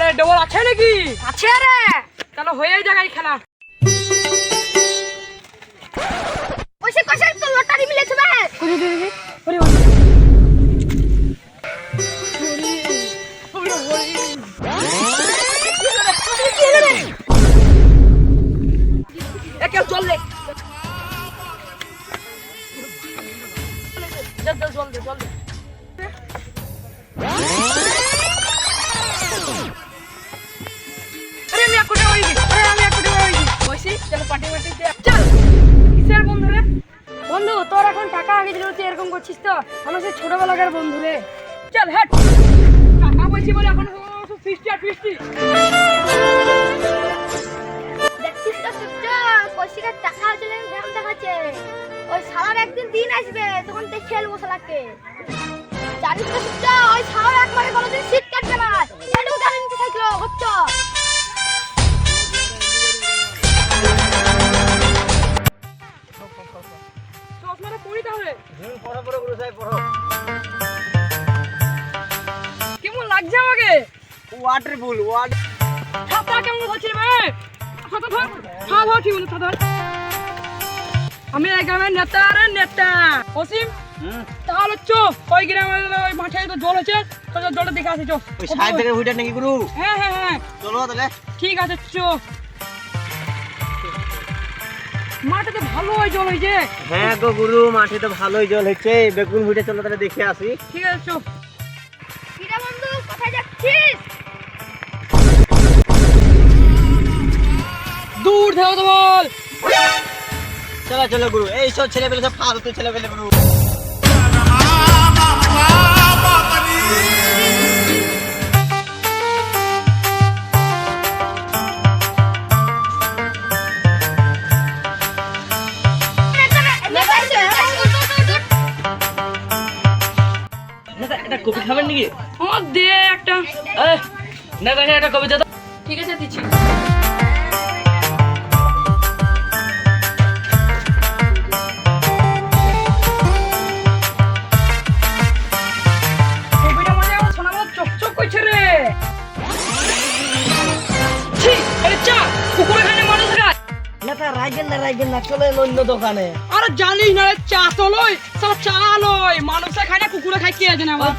বল আছে নাকি? আছে রে তাহলে হয়ে জায়গায় খেলা। ওইসে কষে তো লটারি মিলেছে বে। ওরে ওরে ওরে ওরে ওরে। একে জল দে। জল বন্ধু রে? বন্ধু, তোর এখন টাকা আগে দিলে তুই এরকম করছিস তো? আমার সেই ছোটবেলাকার বন্ধু রে। চল হ্যাট টাকা বলছি বলে এখন ফিস্টি আর ফিস্টি। দেখছিস তো সূর্য কষিকার টাকা না গ্রাম দেখাচ্ছে ওই শালার একদিন দিন আসবে, তখন তুই খেলব শালাকে। জানিস তো সূর্য ওই শালার একবারে কোনোদিন শীত ওয়াটারফুল ওয়াট ছাতা কেমন রে? ছাতা ধর হ্যাঁ ধর ঠিক আছে ধর। আমি এই গ্রামের নেতা। রে নেতা অসীম তাহলে চো ওই গ্রামের ওই মাঠে তো জল আছে তো জলটা দেখে আসি চো। ওই সাইড থেকে হুইটা নাকি গুরু? হ্যাঁ হ্যাঁ হ্যাঁ। চলো তাহলে। ঠিক আছে চো। মাঠে তো ভালো হয় জল হয়েছে। হ্যাঁ গো গুরু মাঠে তো ভালোই জল হচ্ছে বেগুন হুইটা চলো তাহলে দেখে আসি। ঠিক আছে চো। কিরা বন্ধু? দূর থেকে বল। চলো চলো গুরু এই সব ছেলে পেলে সব ফালতু ছেলে পেলে গুরু এটা কপি খাবেন নাকি? আমার দে একটা। না একটা দাও ঠিক আছে দিচ্ছি। তা রাইগেন না রাইগেন না চলে অন্য দোকানে। আরে জানিস না রে চা তো লই চা লই। মানুষে খায় না কুকুরে খায় কে জানে আবার